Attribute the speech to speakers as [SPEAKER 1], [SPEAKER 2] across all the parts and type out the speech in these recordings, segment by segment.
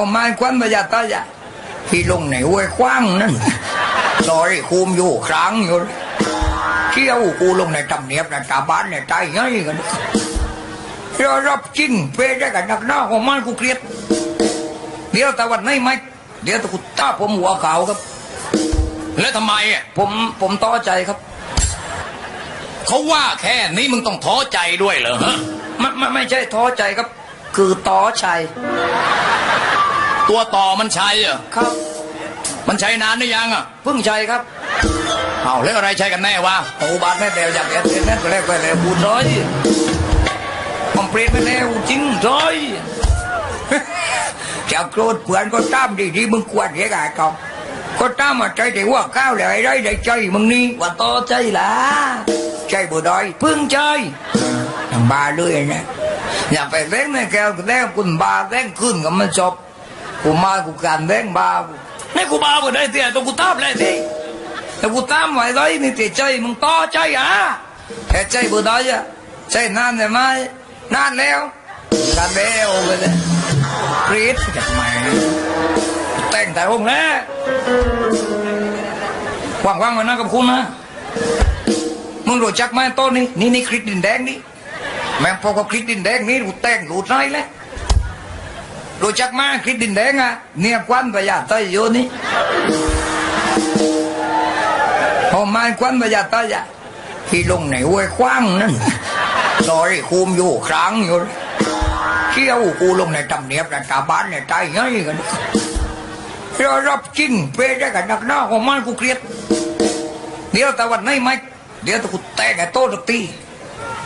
[SPEAKER 1] อไม้ควันประหยัดตายะพี่ลงในห้วยคว้างนั่นซอยคุมอยู่ครั้งอยู่เที่ยวกูลงในตำเนียบในตาบ้านในใจไงกันเรารับจริงเพื่อได้กันนักหน้าของมันกูเกลียดเดี๋ยวแต่วันไหนี้ไหมเดี๋ยวตะกุตาผมหัวขาวครับ
[SPEAKER 2] แล้วทำไมอะ
[SPEAKER 1] ผมผมต้อใจครับ
[SPEAKER 2] เขาว่าแค่นี้มึงต้องท้อใจด้วยเหรอฮะ
[SPEAKER 1] ไม่ไม่ไม่ใช่ท้อใจครับ คือต้อชัย
[SPEAKER 2] ตัวต่อมันใช่เหรอ
[SPEAKER 1] ครับ
[SPEAKER 2] มันใช้นานหรือยังอะ
[SPEAKER 1] เพิ่งชัยครับ
[SPEAKER 2] เอาแล้วอะไรใช้กันแน่วะ
[SPEAKER 1] โอ้บาทแม่แต่อยากแอบเล่นนั่นก็แล้วไปแล้วบูร้อยคอมเพลตไปแล้วจริงร้อยจะโกรธเพื่อนก็ตามดีที่มึงควรเสียกายกองก็ตามมาใจแต่ว่าก้าวเลยได้ได้ใจมึงนี่ว่าต่อใจละใจบุดอยพึ่งใจทางบาเลยนะอย่าไปเล่นในแก้วแล้คุณบาเล่นขึ้นกับมันจบ กูมากูการเล่นบานี่กูบาบ่ได้เสียต้องกูตามเลยสิแต่กูตามไว้เลยนี่แต่ใจมึงต่อใจอะแต่ใจบุดอยอะใจนานเลยไหมนานแล้วกันแล้วไปเลยกรีดจากไหนแต่งแต่องค์แรกว่างๆมานะกับคุณนะมึงรู้จักไหมต้นนี้นี่นี่คริสดินแดงนี่แม่งพอกับคริสดินแดงนี่รู้แต่งรู้ใจแล้ว รู้จักไหมคริสดินแดงอะเนี่ยควันประหยัดไตโยนี่พอไม้ควันประหยัดไตอะที่ลงในห้วยคว้างนั่นซอยคุมอยู่ครั้งอยู่เที่ยวกูลงในตำเนียบในตาบ้านในใจไงกันเรารับจริงเพได้กันนักหน้าของมันกูเกลียดเดี๋ยวแต่วันไหนี้ไหมเดี๋ยวตะกูแต่งไอ้โต้ตะตี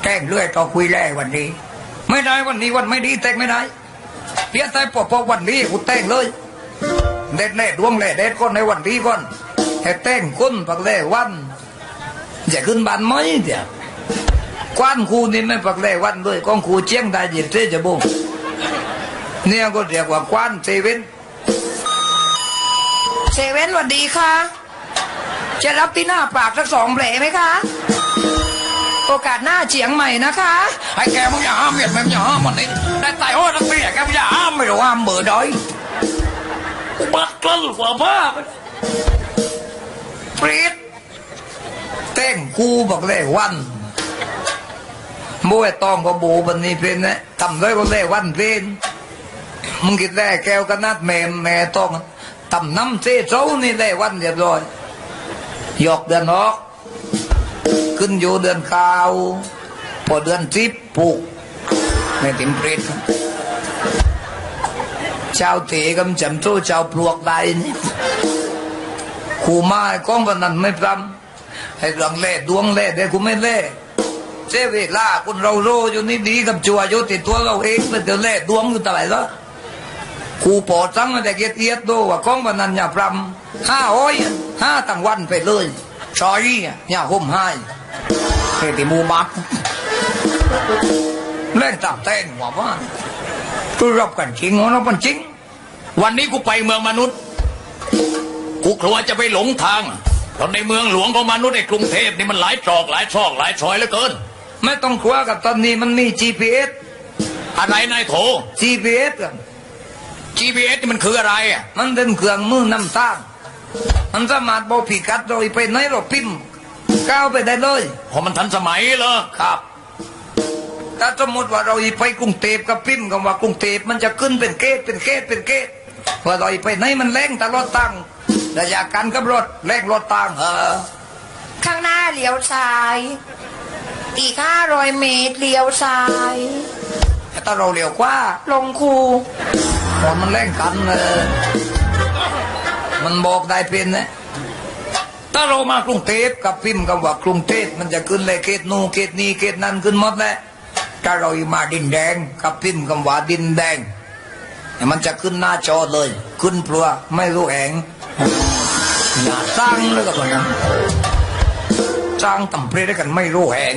[SPEAKER 1] แต่งเรื่อยต่อคุยแล่วันนี้ ไม่ได้วันนี้วันไม่ดีแต่งไม่ได้ เดี๋ยวแต่พอพอวันนี้กูแต่งเลยเด็ดแน่ดวงแน่เด็ดก้นในวันนี้ก่อนให้แต่งก้นปักแล่วันจะขึ้นบ้านไหมเดี๋ยวกว้านครูนี่ไม่ปักแรวันด้วยกองครูเจียงได้ยินเทจะบงเนี่ยก็เรียกว่ากว้านเซเว่นเซเว่นสวัสดีค่ะ จะรับที่หน้าปากสักสองแผลไหมคะ โอกาสหน้าเฉียงใหม่นะคะ
[SPEAKER 2] ไอ้แกมึงอย่าห้ามเมียดมึงอย่าห้ามมันนี่ ได้ตายโอ้ทั้งปีแกมึงอย่าห้าม
[SPEAKER 1] ไม่รู้ว่าเบอร์ดอย
[SPEAKER 2] อุบัติกลั้นกว่าบ้าไป
[SPEAKER 1] ปรีดเต้งกูบอกเลยวันโบยตองก็โบบันนี้เป็นนะทำได้ก็เลยวันเป็นมึงคิดได้แก้วกันนัดแม่แม่ต้องทำน้ำเสียโซนี่ได้วันเรียบร้อยหยอกเดือนออก ขึ้นอยู่เดือนขาวพอเดือนทิพปลูก ในติมเปรตชาวเตกำจำโตชาวปลวกได้นี่ขู่มาก้องพนันไม่พรำให้เรื่องเล่ดวงเล่เด็กกูไม่เล่เสียเวลาคนเราโรอยู่นี่ดีกับจัวอยู่ติดตัวเราเองเป็นเดี๋ยวเล่ดวงอยู่ตลอดแล้วครูปอดสั่งแต่เกียรติเอียดดูว่าก้องพนันอย่าพรำห้าอ้อยห้าตั้งวันไปเลยชอยอย่าห่มให้เฮติมูบัก เล่นตับเต้นหัวว่าคือรับกันจริงหัวเราเป็นจริง
[SPEAKER 2] วันนี้กูไปเมืองมนุษย์กูกลัวจะไปหลงทางเพราะในเมืองหลวงของมนุษย์ในกรุงเทพนี่มันหลายตรอกหลายซอกหลายซอยเหลือเกิน
[SPEAKER 1] ไม่ต้องกลัวกับตอนนี้มันมี GPS
[SPEAKER 2] อะไรนายโถ
[SPEAKER 1] GPS กัน
[SPEAKER 2] GPS นี่มันคืออะไรอะ
[SPEAKER 1] มันเป็นเครื่องมือนำทางมันสามารถบอกพิกัดโดยไปไหนเราพิมพ์ก้าวไปได้เลย
[SPEAKER 2] เพราะมันทันสมัยเหรอ
[SPEAKER 1] ครับ ถ้าสมมติว่าเราไปกรุงเทพกับพิมพ์กันว่ากรุงเทพมันจะขึ้นเป็นเกตเป็นเกตเป็นเกตว่าเราไปไหนมันแรงตลอดตั้งระยะการกับรถแรงรถตั้งเออ
[SPEAKER 3] ข้างหน้าเลี้ยวซ้ายอีกห้าร้อยเมตรเลี้ยวซ้าย
[SPEAKER 1] แต่ถ้าเราเร็วกว่า
[SPEAKER 3] ลงคู
[SPEAKER 1] ตอนมันแรงกันเออมันบอกได้เป็นนะถ้าเรามากรุงเทพกับพิมพ์กับว่ากรุงเทพมันจะขึ้นเลยเกตนูนเกตนี้เกตนั้นขึ้นหมดแหละ ถ้าเรามาดินแดงกับพิมพ์คำว่าดินแดง มันจะขึ้นหน้าจอเลย ขึ้นเพลัวไม่รู้แหงอย่าสร้างเลยกับมันนะสร้างตำเพลได้กันไม่รู้แหง